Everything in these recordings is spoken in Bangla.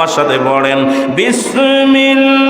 আমার সাথে পড়েন। বিসমিল্লাহির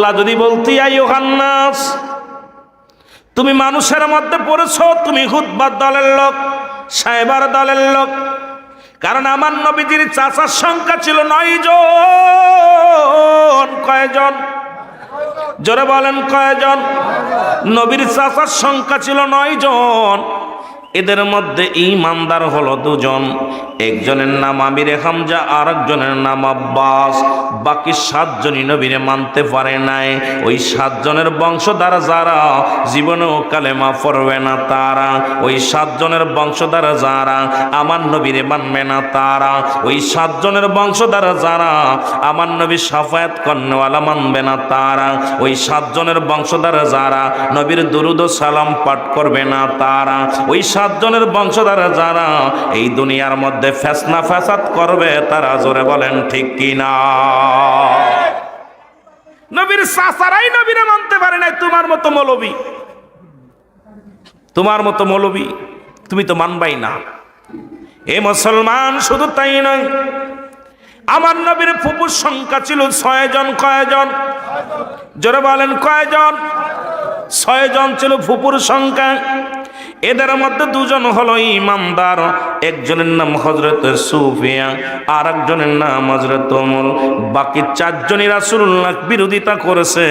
আল্লাহ যদি বলতি আইয়ুহান্নাস তুমি মানুষের মধ্যে পড়েছো, তুমি হুদবার দলের লোক সাহেবার দলের লোক। কারণ আমার নবীজির চাচার সংখ্যা ছিল নয় জন। কয়জন? জোরে বলেন, কয়জন? নবীর চাচার সংখ্যা ছিল নয় জন। এদের মধ্যে ইমানদার হলো দুজন। একজনের নাম আমিরে হামজা আর একজনের নাম আব্বাস। বাকি সাতজনই নবীরে মানতে পারে নাই। ওই সাতজনের বংশধার যারা, জীবনেও কালেমা পড়বে না তারা। ওই সাতজনের বংশধার যারা, আমার নবীরে মানবে না তারা। ওই সাতজনের বংশধার যারা, আমার নবী সাফায়াত কর্নেওয়ালা মানবে না তারা। ওই সাতজনের বংশধার যারা, নবীর দুরুদ সালাম পাঠ করবে না তারা। ওই সাতজনের বংশধার যারা এই দুনিয়ার মধ্যে ফেসনা ফ্যাসাদ করবে, তারা জোরে বলেন, ঠিক কিনা? নবীর সাসারাই নবীরে মানতে পারে নাই, তোমার মতো মৌলবী। তোমার মতো মৌলবী, তুমি তো মানবাই না। এ মুসলমান শুধু তাই নয়, আমার নবীর ফুপুর সংখ্যা ছিল ছয়জন, কয়জন? জোরে বলেন, কয়জন? ছয়জন ছিল ফুপুর সংখ্যা। এদের মধ্যে দুজন হলো ইমানদার একজনের নাম হজরত সুফিয়া আর একজনের নাম হজরত অমল বাকি চারজনই রাসুল্লাহ বিরোধিতা করেছে।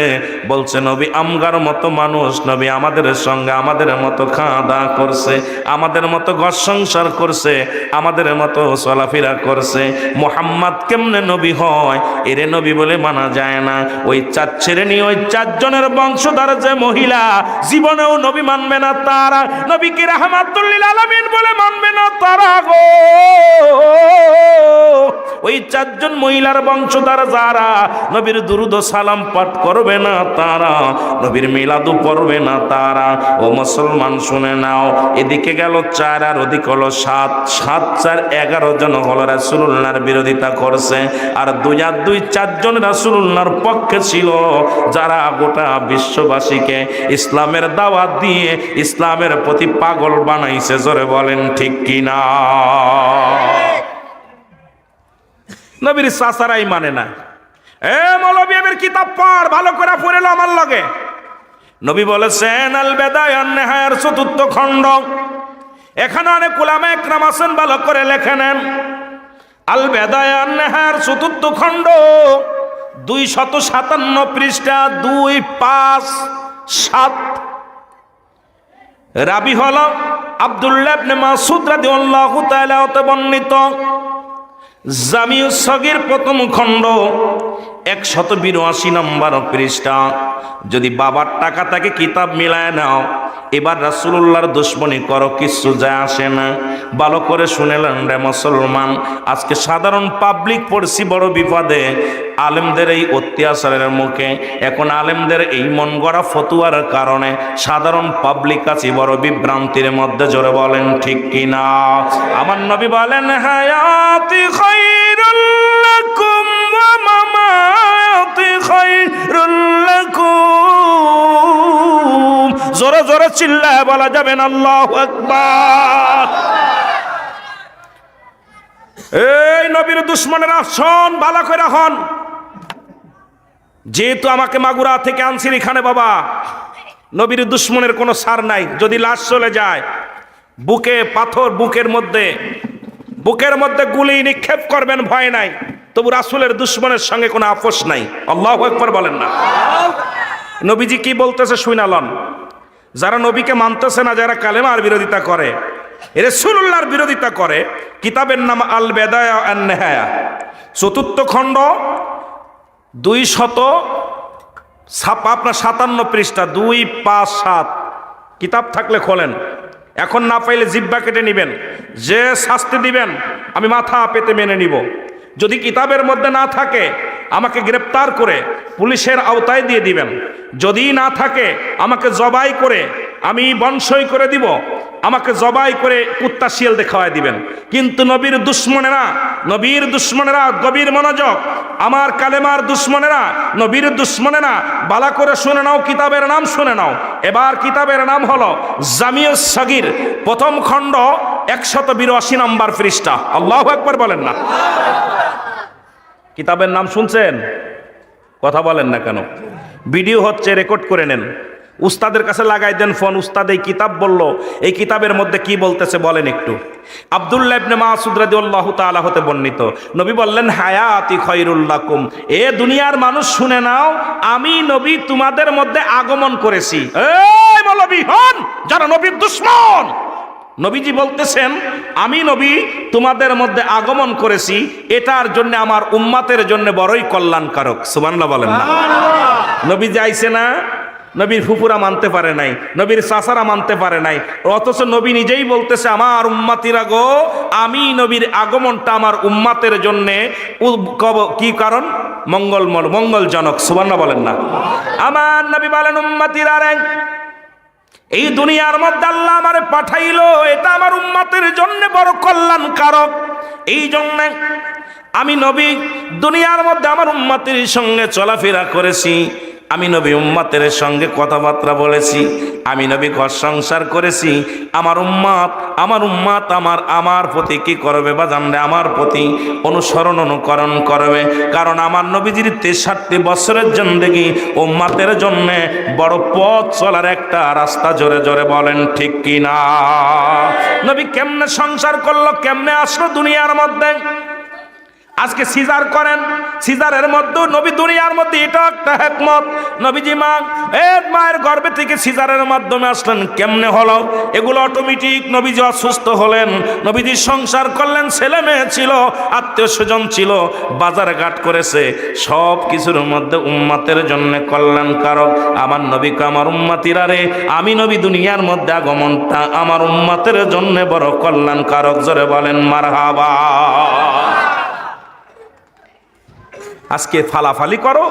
বলছে, নবী, আমগার মতো মানুষ, নবী আমাদের সঙ্গে আমাদের মতো খাওয়া করছে, আমাদের মতো ঘর সংসার করছে, আমাদের মতো চলাফেরা করছে। মোহাম্মদ কেমনে নবী হয়? এরে নবী বলে মানা যায় না। ওই চার ছেড়ে নিয়ে ওই চারজনের বংশধর যে মহিলা, জীবনেও নবী মানবে না তারা। নবীকে রাহমাতুল্লিল আলামিন বলে মানবে না তারা গো। ওই চারজন মহিলার বংশধর যারা নবীর দুরুদ সালাম পাঠ করবে না তারা, নবীর মিলাদু পড়বে না তারা। ও মুসলমান শুনে নাও, এদিকে গেল চার আর ওদিক হলো সাত। সাত, চার, এগারো জন হলো রাসুল্লাহর বিরোধিতা করছে। আর দুই আর দুই, চারজন রাসুল্লাহর পক্ষে ছিল, যারা গোটা বিশ্ববাসীকে ইসলামের দাওয়াত দিয়ে ইসলামের প্রতি পাগল বানাইছে, জোরে বলেন, ঠিক কিনা? নবীর সাসারাই মানে না। এ মৌলবী, এবার কিতাব পড়, ভালো করে পড়ে আমার লগে। নবী বলেছেন, আল বেদায় নেহায়ের চতুর্থ খণ্ড। এখানে অনেক কুলামে একরাম আছেন, ভালো করে লেখে নেন। আল বেদায় নেহায়ের চতুর্থ খণ্ড দুই শত সাতান্ন পৃষ্ঠা, দুই পাঁচ সাত রাবি হল আবদুল্লাহ বর্ণিত। জামিউ সগির প্রথম খণ্ড একশত বিরাশি নম্বর পৃষ্ঠা। যদি বাবার টাকা তাকে কিতাব মিলায় নাও। এবার রাসুল্লাহর দুশ্মনী করো কিছু যায় আসে না। ভালো করে শুনেলেন রে মুসলমান। আজকে সাধারণ পাবলিক পড়ছি বড় বিপদে। আলেমদের এই অত্যাচারের মুখে। এখন আলেমদের এই মন গড়া ফতুয়ার কারণে সাধারণ পাবলিক আছে, বড় বিভ্রান্তির মধ্যে। জোরে বলেন, ঠিক কিনা? আমার নবী বলেন, হায়াতি খায়রুল জোরে জোরে চিল্লায় বলা যাবে না, আল্লাহু আকবার। এই নবীর দুশ্মনেরা শোন, ভালো করে হন। যেহেতু আমাকে মাগুরা থেকে আনছির এখানে, বাবা, নবীর দুশ্মনের কোনো সার নাই। যদি লাশ চলে যায়, বুকে পাথর বুকের মধ্যে বুকের মধ্যে গুলি নিক্ষেপ করবেন, ভয় নাই। তবু রাসুলের দুশ্মনের সঙ্গে কোনো আপোষ নাই। আল্লাহ একবার বলেন না। নবীজি কি বলতেছে শুনালন যারা নবীকে মানতেছে না, যারা কালেমার বিরোধিতা করে রসুল্লাহর বিরোধিতা করে, কিতাবের নাম আল বেদায়া নেহায়া চতুর্থ খণ্ড, দুই শত আপনার সাতান্ন পৃষ্ঠা, দুই পাঁচ সাত। কিতাব থাকলে খোলেন। এখন না পাইলে জিব্বা কেটে নিবেন। যে শাস্তি দিবেন, আমি মাথা পেতে মেনে নিব। যদি কিতাবের মধ্যে না থাকে, আমাকে গ্রেপ্তার করে পুলিশের আওতায় দিয়ে দিবেন। যদি না থাকে, আমাকে জবাই করে আমি বংশই করে দিব, আমাকে জবাই করে কুত্তা শিয়াল দেখাওয়াই দিবেন। কিন্তু নবীর দুশ্মনেরা নবীর দুশ্মনেরা, গভীর মনোযোগ, আমার কালেমার দুশ্মনেরা, নবীর দুশ্মনেরা, বালা করে শুনে নাও, কিতাবের নাম শুনে নাও। এবার কিতাবের নাম হলো জামিয় সগির। প্রথম খণ্ড একশত বিরাশি নম্বর পৃষ্ঠা। আল্লাহ একবার বলেন না। কিতাবের নাম শুনছেন? কথা বলেন না কেন? ভিডিও হচ্ছে রেকর্ড করে নেন। উস্তাদের কাছে লাগাই দেন ফোন, উস্তাদ এই কিতাব বলল, এই কিতাবের মধ্যে কি বলতেছে বলেন একটু। আব্দুল্লাহ ইবনে মাসুদ হতে বর্ণিত, নবী বললেন, হায়াতি খৈরুল এ দুনিয়ার মানুষ শুনে নাও, আমি নবী তোমাদের মধ্যে আগমন করেছি। হন, যারা নবীর দুশ্মন। নবীজি বলতেছেন আমি নবী তোমাদের মধ্যে আগমন করেছি এটার জন্য আমার উম্মাতের জন্য বড়ই কল্যাণকারক। সুবহানাল্লাহ বলেন না। নবী যাইছে না? নবীর ফুপুরা মানতে পারে নাই নবীর চাচারা মানতে পারে নাই অথচ নবী নিজেই বলতেছে আমার উম্মাতিরা গো আমি নবীর আগমনটা আমার উম্মাতের জন্যে কব- কি কারণ? মঙ্গল মঙ্গলজনক সুবর্ণা বলেন না। আমার নবী বলেন উম্মাতিরা রে এই দুনিয়ার মধ্যে আল্লাহ আমারে পাঠাইলো, এটা আমার উম্মাতের জন্য বড় কল্যাণকারক। এই জন্যে আমি নবী, দুনিয়ার মধ্যে আমার উম্মাতের সঙ্গে চলাফেরা করেছি। আমি নবী উম্মাতের সঙ্গে কথাবার্তা বলেছি, আমি নবী ঘর সংসার করেছি, আমার উম্মাত আমার উম্মাত আমার আমার প্রতি কি করবে বা জানলে আমার প্রতি অনুসরণ, অনুকরণ করবে। কারণ আমার নবীজির তেষট্টি বছরের জন্দেগি উম্মাতের জন্যে বড় পথ চলার একটা রাস্তা জোরে জোরে বলেন, ঠিক কি না নবী কেমনে সংসার করল, কেমনে আসলো দুনিয়ার মধ্যে? আজকে সিজার করেন। সিজারের মধ্যে, নবী দুনিয়ার মধ্যে এটা একটা হেকমত। নবীজি মা, এ মায়ের গর্ভে থেকে সিজারের মাধ্যমে আসলেন, কেমনে হলো? এগুলো অটোমেটিক নবীজি অসুস্থ হলেন। নবীজি সংসার করলেন, ছেলে মেয়ে ছিল, আত্মীয় স্বজন ছিল, বাজার ঘাট করেছে। সব কিছুর মধ্যে উম্মাতের জন্য কল্যাণকারক। আমার নবীকে আমার উম্মাতিরা রে, আমি নবী দুনিয়ার মধ্যে আগমনটা আমার উম্মাতের জন্য বড় কল্যাণকারক। জোরে বলেন, মারহাবা। আজকে ফালাফালি করো।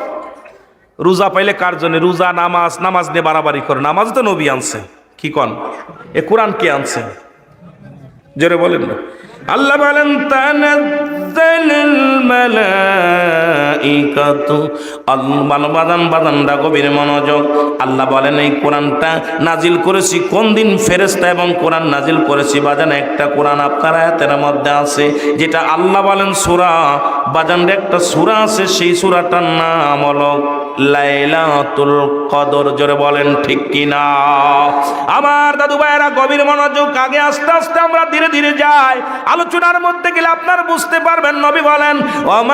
রোজা পাইলে কার জন্য? রোজা, নামাজ নামাজ নিয়ে বাড়াবাড়ি করো। নামাজ তো নবী আনছে। কি কন? এ কোরআন কে আনছে? জোরে বলেন না। আল্লাহ বলেন বাদান বাদানরা গভীর মনোযোগ। আল্লাহ বলেন, এই কোরআনটা নাজিল করেছি কোন দিন? ফেরেশতা এবং কোরআন নাজিল করেছি। বাজান, একটা কোরআন আপনার আয়াতের মধ্যে আছে, যেটা আল্লাহ বলেন, সূরা বাজানরে একটা সুরা আছে, সেই সুরাটার নাম হলো লাইলাতুল কদর। জোরে বলেন, ঠিক কি না আমার দাদু ভাইয়েরা, গভীর মনোযোগ আগে, আস্তে আস্তে আমরা ধীরে ধীরে যাই। আলোচনার মধ্যে গেলে আপনার বুঝতে পারবেন, নবী বলেন লাকুম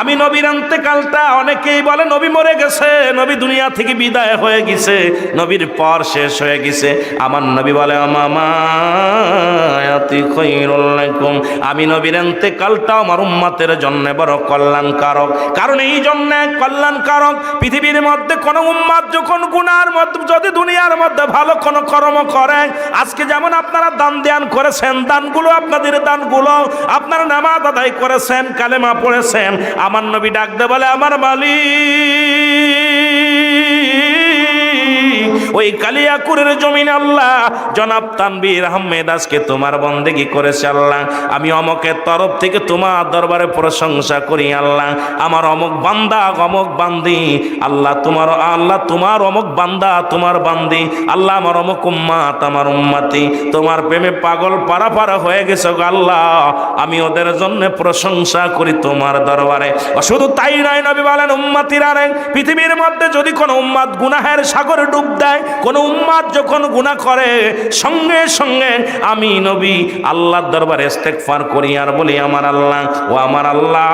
আমি নবীর অন্তেকালটা অনেকেই বলে, নবী মরে গেছে, নবী দুনিয়া থেকে বিদায় হয়ে গেছে, নবীর পর শেষ হয়ে গেছে। আমার নবী বলে, আমি নবীর অন্তেকালটা আমার উম্মাতের জন্য বড় কল্যাণকারক। কারণ এই জন্য কল্যাণকারক পৃথিবীর মধ্যে কোন উম্মাদ যখন গুনার মধ্যে, যদি দুনিয়ার মধ্যে ভালো কোন কর্ম করে, আজকে যেমন আপনারা দান ধ্যান করেছেন, দানগুলো আপনাদের দানগুলো, আপনারা নামাজ আদায় করেছেন কালেমা পড়েছেন। আমার নবী ডাকতে বলে আমার মালিক। ওই কালিয়াকুরের জমিন আল্লাহ। জনাব তানবীর আহমেদ আজকে তোমার বন্দেগি করেছে আল্লাহ। আমি অমকের তরফ থেকে তোমার দরবারে প্রশংসা করি আল্লাহ। আমার অমক বান্দা, অমক বান্দি। আল্লাহ তোমার আল্লাহ তোমার অমক বান্দা, তোমার বান্দি। আল্লাহ আমার অমক উম্মাত, আমার উম্মাতি। তোমার প্রেমে পাগল পারা পারা হয়ে গেছে আল্লাহ। আমি ওদের জন্য প্রশংসা করি তোমার দরবারে। শুধু তাই নয়, নবী বলেন, উম্মাতিরা পৃথিবীর মধ্যে যদি কোনো উম্মাদ গুনাহের সাগরে ডুব দেয় কোন উম্মাদ যখন গুনাহ করে, সঙ্গে সঙ্গে আমি নবী আল্লাহর দরবারে ইস্তেগফার করি আর বলি, আমার আল্লাহ, ও আমার আল্লাহ,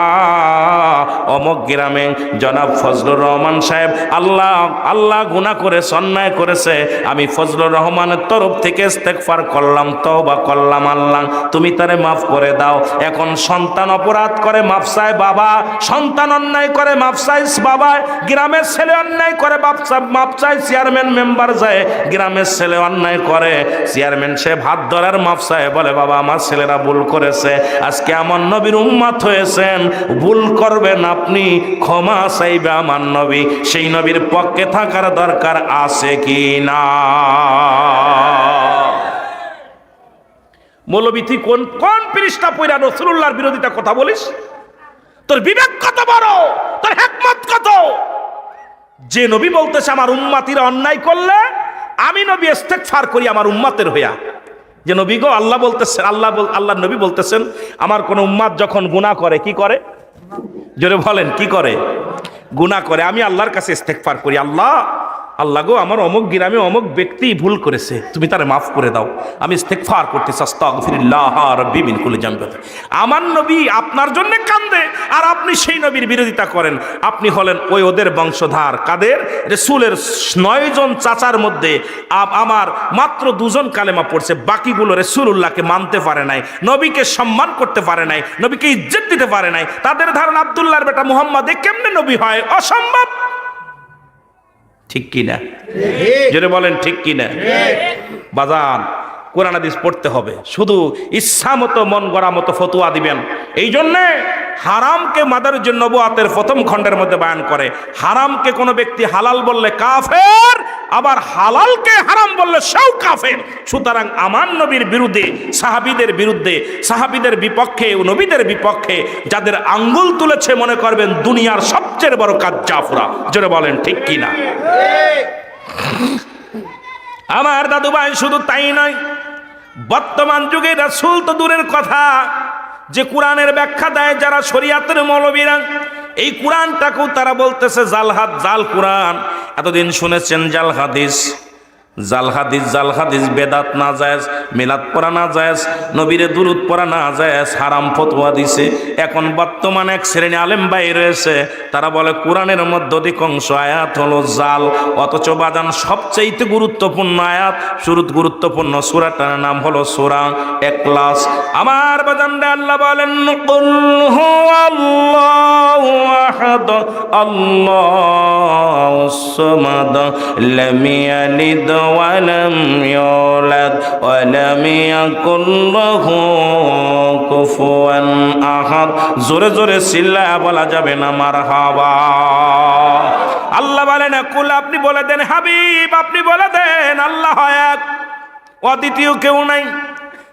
অমক গ্রামে জনাব ফজলুর রহমান সাহেব আল্লাহ আল্লাহ গুনাহ করে অন্যায় করেছে, আমি ফজলুর রহমানের তরফ থেকে ইস্তেগফার করলাম, তওবা করলাম, আল্লাহ, তুমি তারে মাফ করে দাও। এখন সন্তান অপরাধ করে মাফ বাবা, সন্তান অন্যায় করে মাফ চাই বাবা, গ্রামের ছেলে অন্যায় করে চায় মাফ চাই চেয়ারম্যান মেম্বার মেম্বার যায় গ্রামের ছেলে অন্যায় করে, চেয়ারম্যান সাহেব হাত ধরার মাপ সাহেব বলে, বাবা, আমার ছেলেরা ভুল করেছে। আজকে আমার নবীর উম্মাত হয়েছেন। ভুল করবেন আপনি, ক্ষমা চাইবে আমার নবী। সেই নবীর পক্ষে থাকার দরকার আছে কি না? মৌলবী তুই কোন কোন পৃষ্ঠা পইরা রসুল্লাহর বিরোধিতা কথা বলিস? তোর বিবেক কত বড়? তোর হেকমত কত? যে নবী বলতেছে, আমার উম্মাতিরা অন্যায় করলে আমি নবী ফার করি আমার উম্মাতের হইয়া। যে নবী গো, আল্লাহ বলতেছেন, আল্লাহ আল্লাহ নবী বলতেছেন, আমার কোন উম্মাদ যখন গুণা করে, কি করে? জোরে বলেন, কি করে? গুণা করে, আমি আল্লাহর কাছে ইস্তেগফার করি, আল্লাহ আল্লাহ গো, আমার অমুক গ্রামে অমুক ব্যক্তি ভুল করেছে, তুমি তারে মাফ করে দাও। আমি ইস্তেগফার করতে আমার নবী আপনার জন্য কান্দে, আর আপনি সেই নবীর বিরোধিতা করেন। আপনি হলেন ওই ওদের বংশধার। কাদের? রেসুলের নয় জন চাচার মধ্যে আমার মাত্র দুজন কালেমা পড়ছে। বাকিগুলো রসুল্লাহকে মানতে পারে নাই, নবীকে সম্মান করতে পারে নাই, নবীকে ইজ্জত দিতে পারে নাই। তাদের ধারণা আবদুল্লাহর বেটা মুহাম্মদ কেমনে নবী হয়? অসম্ভব! ঠিক কিনা? যেটা বলেন ঠিক কিনা? বাজান কোরআন হাদিস পড়তে হবে। শুধু ইচ্ছা মতো মন গড়া মতো ফতুয়া দিবেন। এই জন্যে হারামকে মাদার জন্য নবুয়াতের প্রথম খণ্ডের মধ্যে বয়ান করে। হারামকে কোনো ব্যক্তি হালাল বললে কাফের আবার হালালকে হারাম বললে সেও কাফের। সুতরাং আমার নবীর বিরুদ্ধে সাহাবিদের বিরুদ্ধে সাহাবিদের বিপক্ষে ও নবীদের বিপক্ষে যাদের আঙ্গুল তুলেছে মনে করবেন দুনিয়ার সবচেয়ে বড় কাজ জাফরা জোরে বলেন ঠিক কি না আমার দাদু ভাই শুধু তাই নয় বর্তমান যুগে রাসুল তো দূরের কথা, যে কোরআনের ব্যাখ্যা দেয় যারা শরিয়াতের মৌলবীরা, এই কোরআনটাকেও তারা বলতেছে জাল হাত জাল কোরআন। এতদিন শুনেছেন জাল হাদিস। জাল হাদিস জাল হাদিস বেদাত না যায় মিলাদ পড়া না যায় নবীরে দুরুদ পড়া না যায় হারাম ফতোয়া দিছে। এখন বর্তমানে এক শ্রেণি আলেম ভাই রয়েছে, তারা বলে, কোরআনের মধ্যে অধিকাংশ আয়াত হলো জাল, অথচ বাজান সবচাইতে গুরুত্বপূর্ণ আয়াত। শুরুত গুরুত্বপূর্ণ সুরাটার নাম হলো সুরা একলাস আমার বাজান আল্লাহ বলেন হুয়াল্লাহু আহাদ ইউলাদ ওয়া লাম ইয়াকুল লাহু কুফুয়ান আহাদ জোরে জোরে চিল্লায়া বলা যাবে না, মারহাবা। আল্লাহ বলেন, কুল আপনি বলে দেন, হাবিব, আপনি বলে দেন, আল্লাহ এক। অদ্বিতীয় কেউ নাই।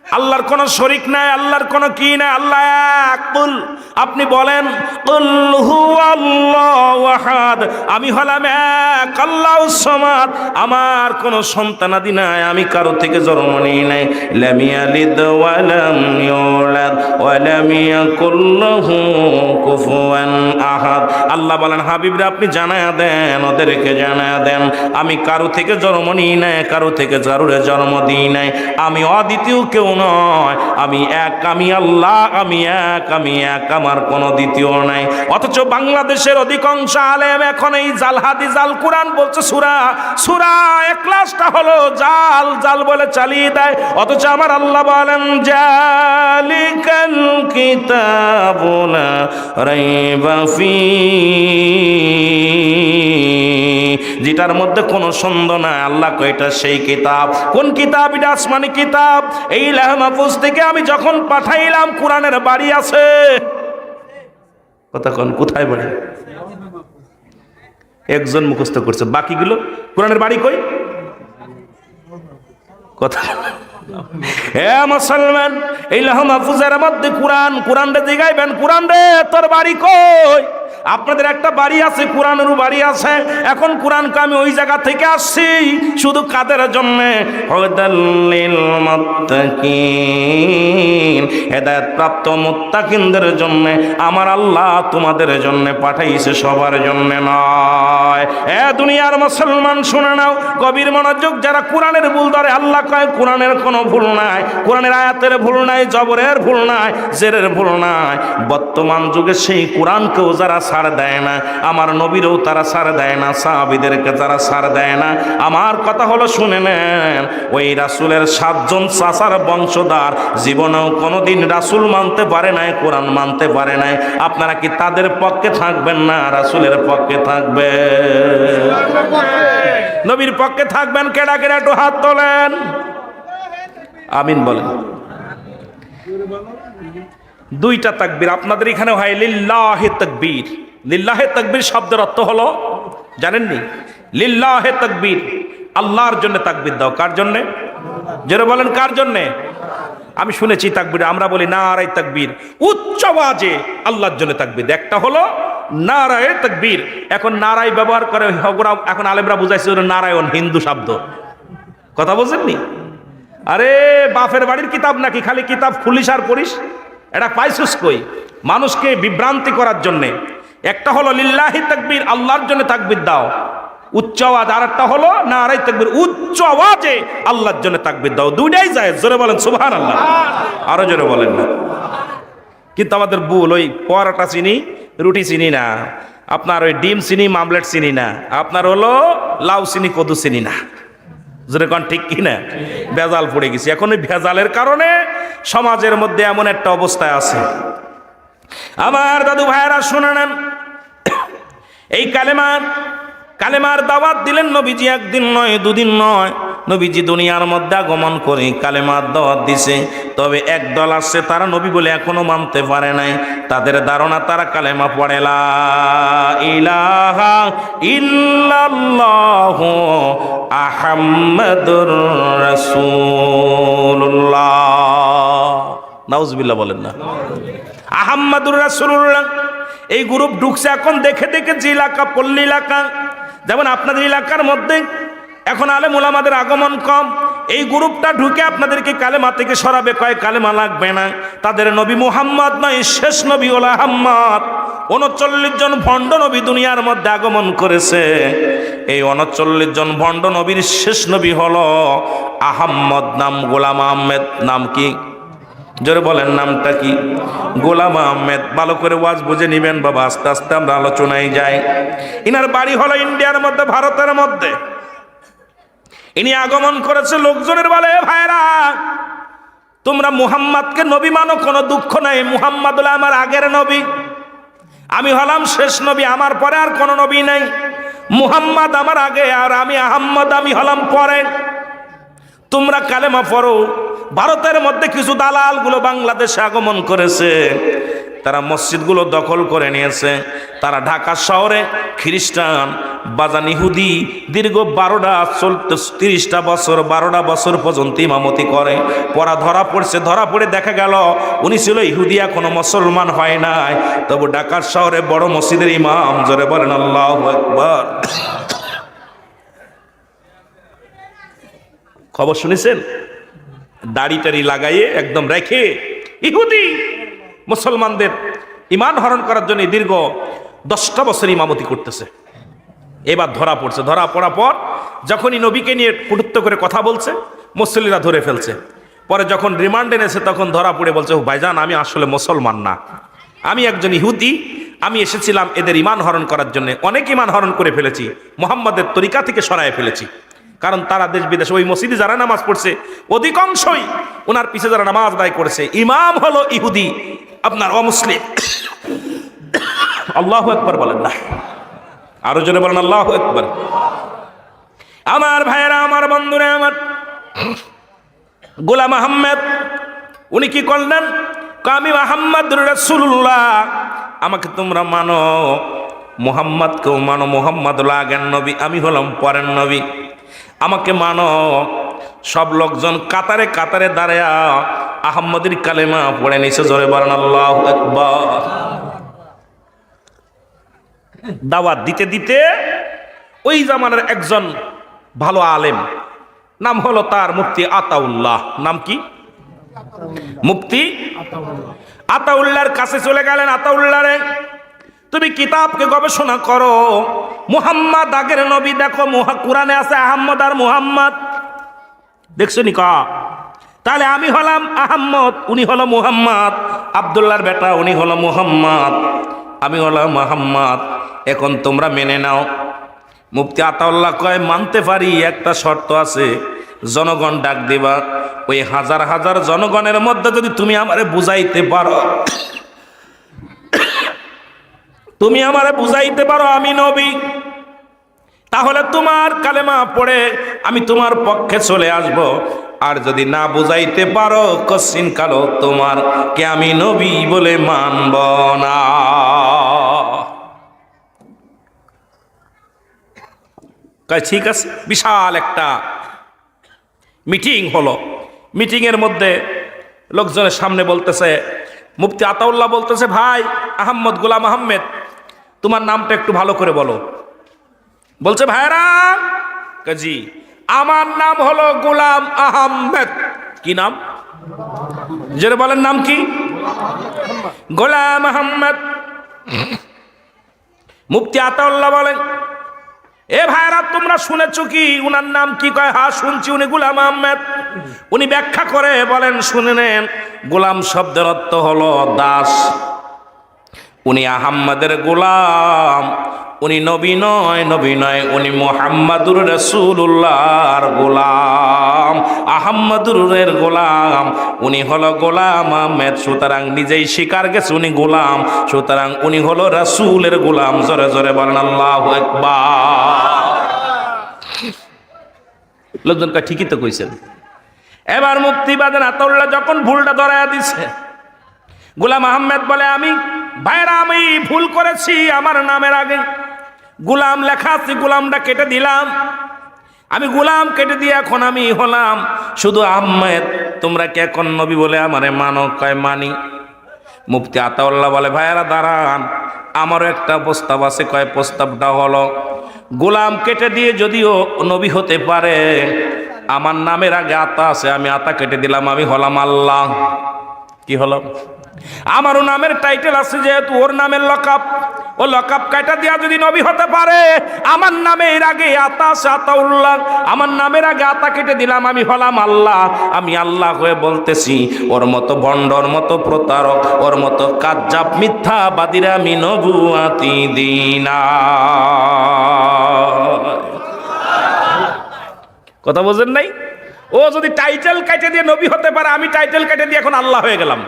আল্লাহর কোনো শরিক নাই, আল্লাহর কোনো কি নাই, আল্লাহ এক। কুল, আপনি বলেন আমি হলাম এক, আল্লাহ সমাদ। আমার কোনো সন্তানাদি নাই, আমি কারও থেকে জন্ম নিই নাই। আহাদ। আল্লাহ বলেন, হাবিবরা, আপনি জানায়া দেন, ওদেরকে জানায়া দেন। আমি কারও থেকে জন্ম নিই নাই, কারও থেকে কারোরে জন্ম দিই নাই। আমি অদ্বিতীয় কেউ নয়। আমি এক, আমি আল্লাহ, আমি এক আমি এক, আমার কোনো দ্বিতীয় নাই। অথচ বাংলাদেশের অধিকাংশ আলেম এখন এই জাল হাদি, জাল কোরআন বলছে, সুরা সুরা একলাসটা হলো জাল জাল বলে চালিয়ে দেয়। অথচ আমার আল্লাহ বলেন, জালিকাল কিতাবুলা রাইবা ফি। যেটার মধ্যে কোনো সন্দেহ নাই। আল্লাহ কয়টা সেই কিতাব। কোন কিতাব? এটা আসমানি কিতাব। এই লেহা মাহফুজ থেকে আমি যখন পাঠাইলাম, কোরআনের বাড়ি আছে। কথা কোন, কোথায় বলে? একজন মুখস্থ করছে। বাকিগুলো? কোরআনের বাড়ি কই? কথা হে মুসলমান, এই লাহ মাহফুজের মধ্যে কোরআন কোরআন রে জিগাইবেন। কোরআন তোর বাড়ি কই? আপনাদের একটা বাড়ি আছে, কোরআনেরও বাড়ি আছে। এখন কোরআনকে আমি ওই জায়গা থেকে আসছি, শুধু কাদের জন্য? হেদায়েত প্রাপ্ত মুত্তাকিনদের জন্য। আমার আল্লাহ তোমাদের জন্য পাঠাইছে, সবার জন্য নয়। এ দুনিয়ার মুসলমান, শুনে নাও। কবির মনোযোগ, যারা কোরআনের ভুল ধরে, আল্লাহ কয়, কোরআনের কোনো ভুল নাই। কোরআনের আয়াতের ভুল নাই, জবরের ভুল নাই, জেরের ভুল নাই। বর্তমান যুগে সেই কোরআনকেও যারা ছাড় দেয় না। আমার নবীরও তারা ছাড় দেয় না। সাহাবিদেরকে তারা ছাড় দেয় না। আমার কথা হলো শুনে নেন, ওই রাসুলের সাতজন চাষার বংশধার জীবনেও কোনোদিন রাসুল মানতে পারে নাই, কোরআন মানতে পারে নাই। আপনারা কি তাদের পক্ষে থাকবেন না? রাসুলের পক্ষে থাকবে নবীর পক্ষে থাকবেন কেডা কেডা একটু হাত তোলেন। আমিন বলেন। দুইটা তাকবীর। আপনাদের এখানে হয় লিল্লাহে তাকবীর। লিল্লাহে তাকবীর শব্দের অর্থ হলো, জানেননি? লিল্লাহে তাকবীর। আল্লাহর জন্য তাকবীর দাও। কার জন্যে? যেটা বলেন, কার জন্যে? আমি শুনেছি তাকবীর, আমরা বলি নারায় তাকবীর। উচ্চ আওয়াজে আল্লাহর জন্য তাকবীর। একটা হলো নারায় তাকবীর। এখন নারাই ব্যবহার করে এখন আলেমরা বুঝাইছে নারায়ণ হিন্দু শব্দ। কথা বলছেননি? আরে, বাপের বাড়ির কিতাব নাকি? খালি কিতাব খুলিস আর পড়িস? এটা পাইছুস কই? মানুষকে বিভ্রান্তি করার জন্যে। একটা হলো লিল্লাহি তাকবীর, আল্লাহর জন্য তাকবীর দাও। উচ্চ আওয়াজ আর একটা হলো, না আড়াই তাকবির। উচ্চ আওয়াজে আল্লাহর জন্য তাকবীর দাও। দুইটাই যায় জোরে বলেন সুবহান আল্লাহ আরও জোরে বলেন না। কিন্তু আমাদের ভুল, ওই পরোটা চিনি, রুটি চিনি না। আপনার ওই ডিম চিনি, মামলেট চিনি না। আপনার হলো লাউ চিনি, কদু চিনি না। জোরে কন, ঠিক কি না ভেজাল পড়ে গেছি। এখন ওই ভেজালের কারণে সমাজের মধ্যে এমন একটা অবস্থায় আছে। আমার দাদু ভাইয়েরা, শুনে নেন। এই কালেমার কালেমার দাওয়াত দিলেন নবীজি, একদিন নয়, দুদিন নয়। নবীজি দুনিয়ার মধ্যে আগমন করে কালেমার দাওয়াত দিছে। তবে এক দল আসছে, তারা নবী বলে এখনও মানতে পারে নাই। তাদের ধারণা, তারা কালেমা পড়ে ইলাহা ইল্লাল্লাহ আহাম্মাদুর রাসূলুল্লাহ। নাউজুবিল্লাহ বলেন না। আহাম্মাদুর রাসূলুল্লাহ, এই গ্রুপ ঢুকছে এখন, দেখে দেখে যে এলাকা, পল্লী এলাকা, যেমন আপনাদের এলাকার মধ্যে এখন আলেম ওলামাদের আগমন কম। এই গ্রুপটা ঢুকে আপনাদেরকে কালেমা থেকে সরাবে, কয় কালেমা লাগবে না। তাদের নবী মুহাম্মদ নয়, শেষ নবী ওলা আহম্মদ উনচল্লিশ জন ভণ্ড নবী দুনিয়ার মধ্যে আগমন করেছে। এই উনচল্লিশ জন ভণ্ড নবীর শেষ নবী হলো আহম্মদ নাম গোলাম আহমেদ। নাম কি? জোরে বলেন, নামটা কি? গোলাম আহমেদ। ভালো করে ওয়াজ বুঝে নিবেন বাবা, আস্তে আস্তে আমরা আলোচনায় যাই। ইনার বাড়ি হলো ইন্ডিয়ার মধ্যে, ভারতের মধ্যে। ইনি আগমন করেছে লোকজনের বলে ভাইরা তোমরা মুহাম্মাদকে নবী মানো, কোনো দুঃখ নাই। মুহাম্মদ আমার আগের নবী। আমি হলাম শেষ নবী, আমার পরে আর কোনো নবী নাই। মুহাম্মদ আমার আগে, আর আমি আহম্মদ, আমি হলাম পরে। তোমরা কালেমা পড়ো। ভারতের মধ্যে কিছু দালালগুলো বাংলাদেশে আগমন করেছে। তারা মসজিদগুলো দখল করে নিয়েছে। তারা ঢাকা শহরে খ্রিস্টান, বাজান ইহুদি, দীর্ঘ বারোটা চলতে তিরিশটা বছর, বারোটা বছর পর্যন্ত ইমামতি করে। পড়া ধরা পড়ছে, ধরা পড়ে দেখা গেল, উনি ছিল ইহুদি, এখনও মুসলমান হয় নাই। তবু ঢাকার শহরে বড় মসজিদের ইমাম, জোরে বলেন আল্লাহ একবার খবর শুনেছেন? দাড়ি টাড়ি লাগাইয়ে একদম রেখে, ইহুদি মুসলমানদের ইমান হরণ করার জন্য দীর্ঘ দশটা বছর ইমামতি করতেছে। এবার ধরা পড়ছে। ধরা পড়ার পর যখনই নবীকে নিয়ে কুটুত্ব করে কথা বলছে, মুসল্লিরা ধরে ফেলছে। পরে যখন রিমান্ড এনেছে, তখন ধরা পড়ে বলছে, "ও ভাইজান, আমি আসলে মুসলমান না। আমি একজন ইহুদি। আমি এসেছিলাম এদের ইমান হরণ করার জন্য। অনেক ইমান হরণ করে ফেলেছি। মোহাম্মদের তরিকা থেকে সরায় ফেলেছি। কারণ তারা দেশ বিদেশে, ওই মসজিদে যারা নামাজ পড়ছে, অধিকাংশই ওনার পিছে যারা নামাজ আদায় করেছে, ইমাম হলো ইহুদি, আপনার অমুসলিম। আল্লাহ একবার বলেন না। আরও জনে বলেন, আল্লাহ একবার আমার ভাইয়েরা, আমার বন্ধুরা, আমার গোলাম আহমেদ, উনি কি করলেন? আমি আহম্মদ রসুল্লাহ আমাকে তোমরা মানো, মোহাম্মদকেও মানো মোহাম্মদ আগের নবী, আমি হলাম পরের নবী। আমাকে মানো। সব লোকজন কাতারে কাতারে দাঁড়ায় আহম্মদের কালেমা পড়ে নিছে, জোরে বলেন, আল্লাহ একবার দাওয়াত দিতে দিতে ওই জামানার একজন ভালো আলেম, নাম হলো তার মুফতি আতাউল্লাহ। নাম কি? মুফতি আতাউল্লাহর কাছে চলে গেলেন আতাউল্লাহরে। তুমি কিতাবকে গবেষণা করো। মুহাম্মদ আগের নবী দেখো, মুহা কোরআনে আছে আহম্মদ আর মুহাম্মদ। দেখছ নি তাহলে আমি হলাম আহম্মদ, উনি হলো মুহাম্মদ। আবদুল্লাহর বেটা, উনি হলো মুহাম্মদ। আমি হলাম মোহাম্মদ এখন তোমরা মেনে নাও। মুফতি আতাউল্লাহ কয়, মানতে পারি, একটা শর্ত আছে, জনগণ ডাক দিবা। ওই হাজার হাজার জনগণের মধ্যে যদি তুমি আমারে বুঝাইতে পারো তুমি আমারে বুঝাইতে পারো, আমি নবী। তাহলে তোমার কালেমা পড়ে আমি তোমার পক্ষে চলে আসব। আর যদি না বুঝাইতে পারো, কশ্চিন কালো তোমার কে আমি নবী বলে মানব না। ঠিক আছে, বিশাল একটা মিটিং হলো। মিটিংয়ের মধ্যে লোকজনের সামনে বলতেছে, মুফতি আতাউল্লাহ বলতেছে, ভাই, আহম্মদ গুলাম আহমেদ তোমার নামটা একটু ভালো করে বলো। বলছে ভাইরা কাজী, আমার নাম হলো গোলাম আহমেদ। কি নাম? যেটা বলেন, নাম কি? গোলাম আহমেদ। মুফতি আতাউল্লাহ বলেন, এ ভাইরা তোমরা শুনেছ কি? উনার নাম কি কয়? হা শুনছি, উনি গুলাম আহমেদ। উনি ব্যাখ্যা করে বলেন, শুনে নেন, গোলাম শব্দের অর্থ হলো দাস। উনি আহাম্মাদের গোলাম উনি নবী নয় নবী নয় উনি মোহাম্মদুর রসুল্লাহর গোলাম আহাম্মদুরের গোলাম। উনি হলো গোলাম আহমেদ সুতরাং নিজেই স্বীকার গেছে উনি গোলাম সুতরাং উনি হলো রসুলের গোলাম। জোরে জোরে বলেন আল্লাহ একবার লোকজন কয়, ঠিকই তো কইছেন। এবার মুক্তিবাদে আতল্লা যখন ভুলটা ধরাইয়া দিছে গোলাম আহমেদ বলে আমি ভাইরা, আমি ভুল করেছি আমার নামের আগে। গুলাম লেখা আছে, গোলামটা কেটে দিলাম। আমি গোলাম কেটে দিয়ে এখন আমি হলাম। শুধু আহমেদ, তোমরা কে এখন নবী বলে আমারে মানো? কয়, মানি। মুফতি আতাউল্লাহ বলে ভাইয়ারা দাঁড়ান। আমারও একটা প্রস্তাব আছে, কয়, প্রস্তাবটা হলো, গোলাম কেটে দিয়ে যদিও নবী হতে পারে, আমার নামের আগে আতা আছে, আমি আতা কেটে দিলাম, আমি হলাম আল্লাহ। কি হলো? আমারও নামের টাইটেল আছে যেহেতু, ওর নামের লকাপ। ও লকাপ কাটা দিয়া যদি নবী হতে পারে, আমার নামের আগে আতা আছে আতাউল্লাহ আমার নামের আগে আতা কেটে দিলাম, আমি হলাম আল্লাহ। আমি আল্লাহ হয়ে বলতেছি, ওর মতো ভণ্ডর মতো প্রতারক, ওর মতো কাজ্জাব মিথ্যাবাদীরা আমি নবুয়াতি দিনা। কথা বোঝেন নাই? ও যদি টাইটেল কেটে দিয়ে নবী হতে পারে, আমি টাইটেল কেটে দিয়ে এখন আল্লাহ হয়ে গেলাম।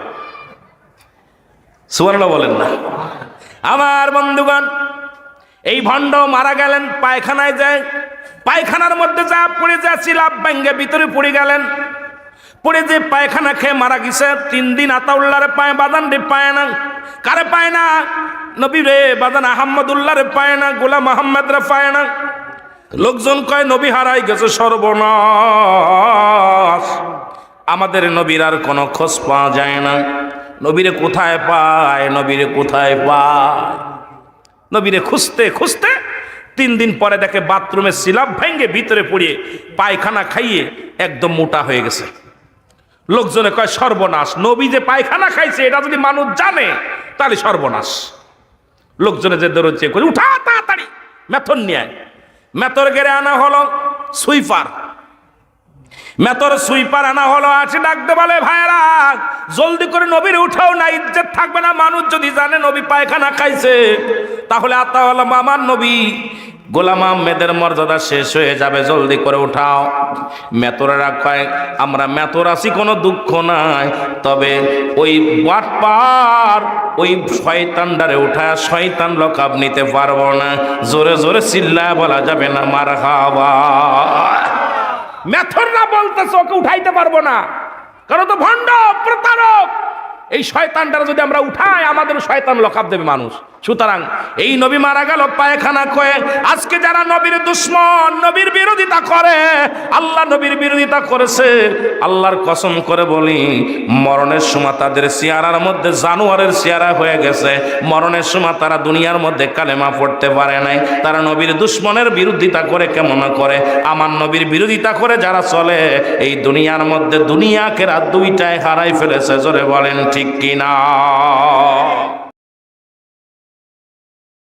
সুবর্ণ বলেন না। আমার বন্ধুগণ, এই ভণ্ড মারা গেলেন, পায়খানায় যায়, পায়খানার মধ্যে যা পড়ে যা চিলাপ ব্যাঙ্গে ভিতরে পড়ে গেলেন। পড়ে যে পায়খানা খেয়ে মারা গেছে, তিন দিন আতাউল্লারে পায় বাদান রে পায় না। কারে পায় না? নবী রে বাদান আহম্মদুল্লাহ রে পায় না, গোলাম আহম্মদ রে পায় না। লোকজন কয়, নবী হারাই গেছে সর্বনাশ। আমাদের নবীর আর কোনো খোঁজ পাওয়া যায় না। নবীরে কোথায় পায়, নবীরে কোথায় পায়? নবীরে খুঁজতে খুঁজতে তিন দিন পরে দেখে বাথরুমে সিলাপ ভেঙে ভিতরে পড়িয়ে পায়খানা খাইয়ে একদম মোটা হয়ে গেছে। লোকজনে কয়, সর্বনাশ, নবী যে পায়খানা খাইছে, এটা যদি মানুষ জানে, তাহলে সর্বনাশ। লোকজনে যে দৌড়চ্ছে উঠা তাড়াতাড়ি মেথর নিয়ে মেথর গেড়ে আনা হলো সুইপার। মেতর সুইপার আনা হলো আছে ডাকতে বলে ভাইরা জলদি করে নবীর উঠাও না, ইজ্জত থাকবে না, মানুষ যদি জানে নবী পায়খানা খাইছে, তাহলে আত্মা হলো মামার নবী, গোলাম আহমেদের মর্যাদা শেষ হয়ে যাবে, জলদি করে উঠাও। মেতরেরা কয়, আমরা মেতর আছি, কোনো দুঃখ নাই, তবে ওই বাটপার ওই শয়তানডারে উঠায় শয়তান লকাব নিতে পারব না, জোরে জোরে চিল্লায় বলা যাবে না, মার খাওয়া। মেথররা বলতেছে ওকে উঠাইতে পারব না। কারণ তো ভণ্ড প্রতারক। এই শয়তানটারা যদি আমরা উঠাই, আমাদের শয়তান লকাপ দেবে মানুষ। সুতরাং এই নবী মারা গেল, পায়খানা কয়ে আজকে যারা নবীর দুশ্মন, নবীর বিরোধিতা করে, আল্লাহ নবীর বিরোধিতা করেছে। আল্লাহর কসম করে বলি, মরণের সময় তাদের চেয়ারার মধ্যে জানোয়ারের চেয়ারা হয়ে গেছে। মরণের সময় তারা দুনিয়ার মধ্যে কালেমা পড়তে পারে নাই। তারা নবীর দুশ্মনের বিরোধিতা করে কেমন করে? আমার নবীর বিরোধিতা করে যারা চলে, এই দুনিয়ার মধ্যে দুনিয়াকে রাত দুইটায় হারাই ফেলেছে, জোরে বলেন ঠিক কিনা?